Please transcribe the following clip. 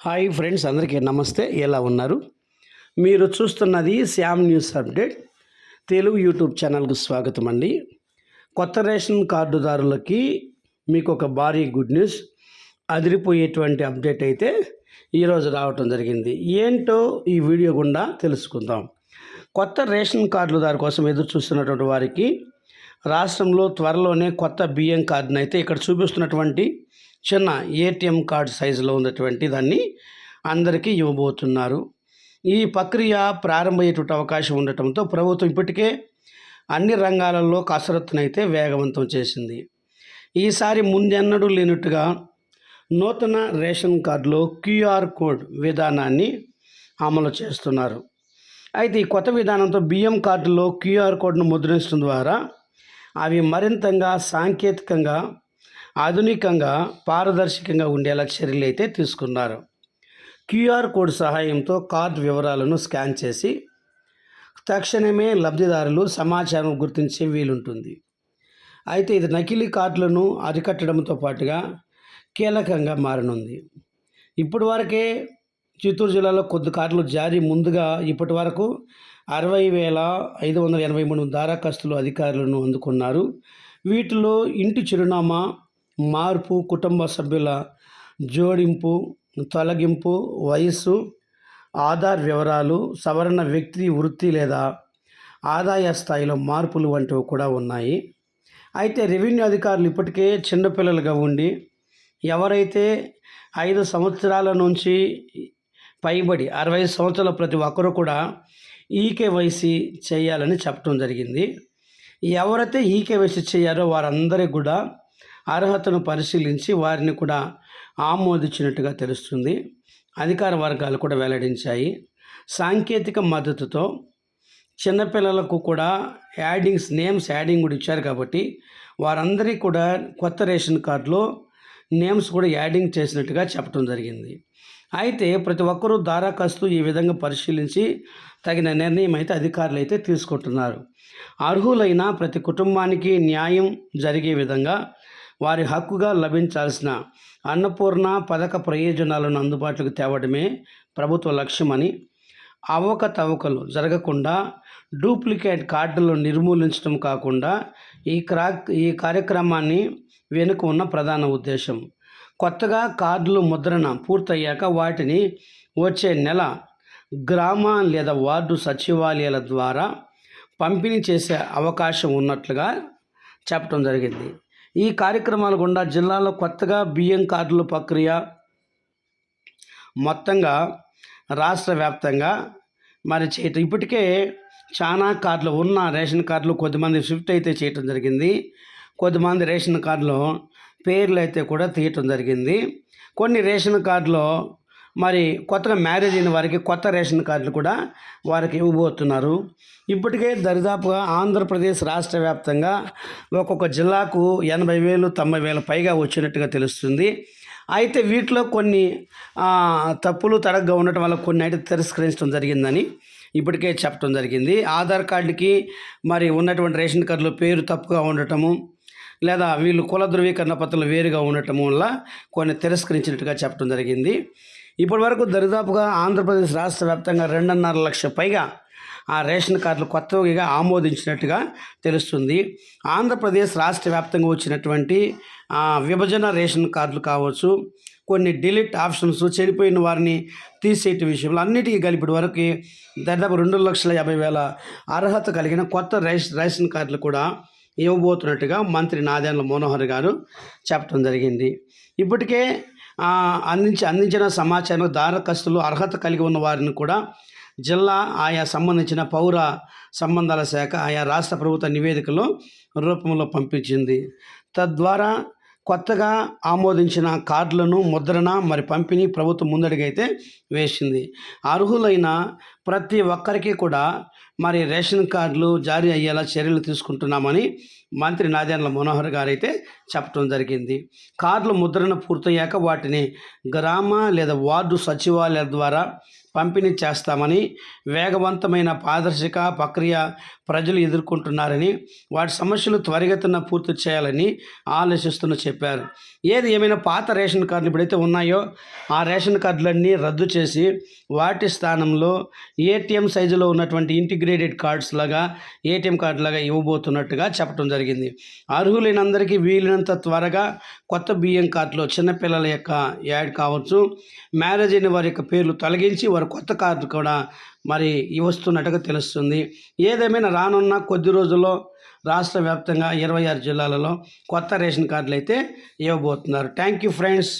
Hi friends అందరికీ నమస్తే. ఎలా ఉన్నారు? మీరు చూస్తున్నది Shyam news update. Telugu YouTube ఛానల్కు స్వాగతం అండి. కొత్త రేషన్ కార్డుదారులకి మీకు ఒక భారీ గుడ్ న్యూస్. అదిరిపోయేటువంటి అప్డేట్ అయితే ఈరోజు రావటం జరిగింది. ఏంటో ఈ వీడియో గుండా తెలుసుకుందాం. కొత్త రేషన్ కార్డుదారు కోసం ఎదురు చూస్తున్నటువంటి వారికి రాష్ట్రంలో త్వరలోనే కొత్త బియ్యం కార్డునైతే అయితే ఇక్కడ చూపిస్తున్నటువంటి చిన్న ఏటీఎం కార్డు సైజులో ఉన్నటువంటి దాన్ని అందరికీ ఇవ్వబోతున్నారు. ఈ ప్రక్రియ ప్రారంభమయ్యేటువంటి అవకాశం ఉండటంతో ప్రభుత్వం ఇప్పటికే అన్ని రంగాలలో కసరత్తునైతే వేగవంతం చేసింది. ఈసారి ముందెన్నడూ లేనట్టుగా నూతన రేషన్ కార్డులో క్యూఆర్ కోడ్ విధానాన్ని అమలు చేస్తున్నారు. అయితే ఈ కొత్త విధానంతో బియ్యం కార్డులో క్యూఆర్ కోడ్ను ముద్రించడం ద్వారా అవి మరింతగా సాంకేతికంగా ఆధునికంగా పారదర్శకంగా ఉండేలా చర్యలు అయితే తీసుకున్నారు. క్యూఆర్ కోడ్ సహాయంతో కార్డు వివరాలను స్కాన్ చేసి తక్షణమే లబ్ధిదారులు సమాచారం గుర్తించే వీలుంటుంది. అయితే ఇది నకిలీ కార్డులను అరికట్టడంతో పాటుగా కీలకంగా మారనుంది. ఇప్పటి వరకే చిత్తూరు జిల్లాలో కొద్ది కార్డులు జారీ ముందుగా ఇప్పటి వరకు అరవై వేల ఐదు వందల ఎనభై మూడు దరఖాస్తులు అధికారులను అందుకున్నారు. వీటిలో ఇంటి చిరునామా మార్పు కుటుంబ సభ్యుల జోడింపు తొలగింపు వయస్సు ఆధార్ వివరాలు సవరణ వ్యక్తి వృత్తి లేదా ఆదాయ స్థాయిలో మార్పులు వంటివి కూడా ఉన్నాయి. అయితే రెవెన్యూ అధికారులు ఇప్పటికే చిన్నపిల్లలుగా ఉండి ఎవరైతే ఐదు సంవత్సరాల నుంచి పైబడి అరవై సంవత్సరాల ప్రతి ఒక్కరూ కూడా ఈకేవైసీ చేయాలని చెప్పడం జరిగింది. ఎవరైతే ఈకేవైసీ చేయారో వారందరికీ కూడా అర్హతను పరిశీలించి వారిని కూడా ఆమోదించినట్టుగా తెలుస్తుంది. అధికార వర్గాలు కూడా వెల్లడించాయి. సాంకేతిక మద్దతుతో చిన్నపిల్లలకు కూడా యాడింగ్స్ నేమ్స్ యాడింగ్ కూడా ఇచ్చారు కాబట్టి వారందరికీ కూడా కొత్త రేషన్ కార్డులో నేమ్స్ కూడా యాడింగ్ చేసినట్టుగా చెప్పడం జరిగింది. అయితే ప్రతి ఒక్కరూ దారాఖస్తు ఈ విధంగా పరిశీలించి తగిన నిర్ణయం అయితే అధికారులు అయితే తీసుకుంటున్నారు. అర్హులైన ప్రతి కుటుంబానికి న్యాయం జరిగే విధంగా వారి హక్కుగా లభించాల్సిన అన్నపూర్ణ పథక ప్రయోజనాలను అందుబాటులోకి తేవడమే ప్రభుత్వ లక్ష్యమని అవకతవకలు జరగకుండా డూప్లికేట్ కార్డులను నిర్మూలించడం కాకుండా ఈ క్రా ఈ కార్యక్రమాన్ని వెనుక ఉన్న ప్రధాన ఉద్దేశం. కొత్తగా కార్డులు ముద్రణ పూర్తయ్యాక వాటిని వచ్చే నెల గ్రామ లేదా వార్డు సచివాలయాల ద్వారా పంపిణీ చేసే అవకాశం ఉన్నట్లుగా చెప్పడం జరిగింది. ఈ కార్యక్రమాల గుండా జిల్లాలో కొత్తగా బియ్యం కార్డుల ప్రక్రియ మొత్తంగా రాష్ట్ర వ్యాప్తంగా మరి చేయటం ఇప్పటికే చాలా కార్డులు ఉన్న రేషన్ కార్డులు కొద్దిమంది షిఫ్ట్ అయితే చేయటం జరిగింది. కొద్దిమంది రేషన్ కార్డులో పేర్లు అయితే కూడా తీయటం జరిగింది. కొన్ని రేషన్ కార్డులో మరి కొత్తగా మ్యారేజ్ అయిన వారికి కొత్త రేషన్ కార్డులు కూడా వారికి ఇవ్వబోతున్నారు. ఇప్పటికే దరిదాపుగా ఆంధ్రప్రదేశ్ రాష్ట్ర వ్యాప్తంగా ఒక్కొక్క జిల్లాకు ఎనభై వేలు తొంభై వేల పైగా వచ్చినట్టుగా తెలుస్తుంది. అయితే వీటిలో కొన్ని తప్పులు తడగ్గా ఉండటం వల్ల కొన్ని అయితే తిరస్కరించడం జరిగిందని ఇప్పటికే చెప్పడం జరిగింది. ఆధార్ కార్డుకి మరి ఉన్నటువంటి రేషన్ కార్డులో పేరు తప్పుగా ఉండటము లేదా వీళ్ళు కుల ధృవీకరణ పత్రాలు వేరుగా ఉండటం వల్ల కొన్ని తిరస్కరించినట్టుగా చెప్పడం జరిగింది. ఇప్పటి వరకు దరిదాపుగా ఆంధ్రప్రదేశ్ రాష్ట్ర వ్యాప్తంగా రెండున్నర లక్ష పైగా ఆ రేషన్ కార్డులు కొత్తగా ఆమోదించినట్టుగా తెలుస్తుంది. ఆంధ్రప్రదేశ్ రాష్ట్ర వ్యాప్తంగా వచ్చినటువంటి విభజన రేషన్ కార్డులు కావచ్చు కొన్ని డిలీట్ ఆప్షన్స్ చనిపోయిన వారిని తీసేటి విషయంలో అన్నిటికీ కలిపి వరకు దాదాపు రెండు లక్షల యాభై వేల అర్హత కలిగిన కొత్త రేషన్ రేషన్ కార్డులు కూడా ఇవ్వబోతున్నట్టుగా మంత్రి నాదెండ్ల మనోహర్ గారు చెప్పడం జరిగింది. ఇప్పటికే అందించి అందించిన సమాచారం దారఖస్తులు అర్హత కలిగి ఉన్న వారిని కూడా జిల్లా ఆయా సంబంధించిన పౌర సంబంధాల శాఖ ఆయా రాష్ట్ర ప్రభుత్వ నివేదికలో రూపంలో పంపించింది. తద్వారా కొత్తగా ఆమోదించిన కార్డులను ముద్రణ మరి పంపిణీ ప్రభుత్వం ముందడుగైతే వేసింది. అర్హులైన ప్రతి ఒక్కరికి కూడా మరి రేషన్ కార్డులు జారీ అయ్యేలా చర్యలు తీసుకుంటున్నామని మంత్రి నాదెండ్ల మనోహర్ గారైతే చెప్పడం జరిగింది. కార్డుల ముద్రణ పూర్తయ్యాక వాటిని గ్రామ లేదా వార్డు సచివాలయాల ద్వారా పంపిణీ చేస్తామని వేగవంతమైన పారదర్శక ప్రక్రియ ప్రజలు ఎదుర్కొంటున్నారని వాటి సమస్యలు త్వరిగతిన పూర్తి చేయాలని ఆలోచిస్తున్న చెప్పారు. ఏది ఏమైనా పాత రేషన్ కార్డులు ఇప్పుడైతే ఉన్నాయో ఆ రేషన్ కార్డులన్నీ రద్దు చేసి వాటి స్థానంలో ఏటీఎం సైజులో ఉన్నటువంటి ఇంటిగ్రేటెడ్ కార్డ్స్ లాగా ఏటీఎం కార్డు లాగా ఇవ్వబోతున్నట్టుగా చెప్పడం జరిగింది. అర్హులైన అందరికీ వీలైనంత త్వరగా కొత్త బియ్యం కార్డులో చిన్నపిల్లల యొక్క యాడ్ కావచ్చు. మ్యారేజ్ అయిన వారి యొక్క పేర్లు తొలగించి వారు కొత్త కార్డు కూడా మరి వస్తున్నట్టుగా తెలుస్తుంది. ఏదేమైనా రానున్న కొద్ది రోజుల్లో రాష్ట్ర వ్యాప్తంగా ఇరవై ఆరు జిల్లాలలో కొత్త రేషన్ కార్డులు అయితే ఇవ్వబోతున్నారు. Thank you friends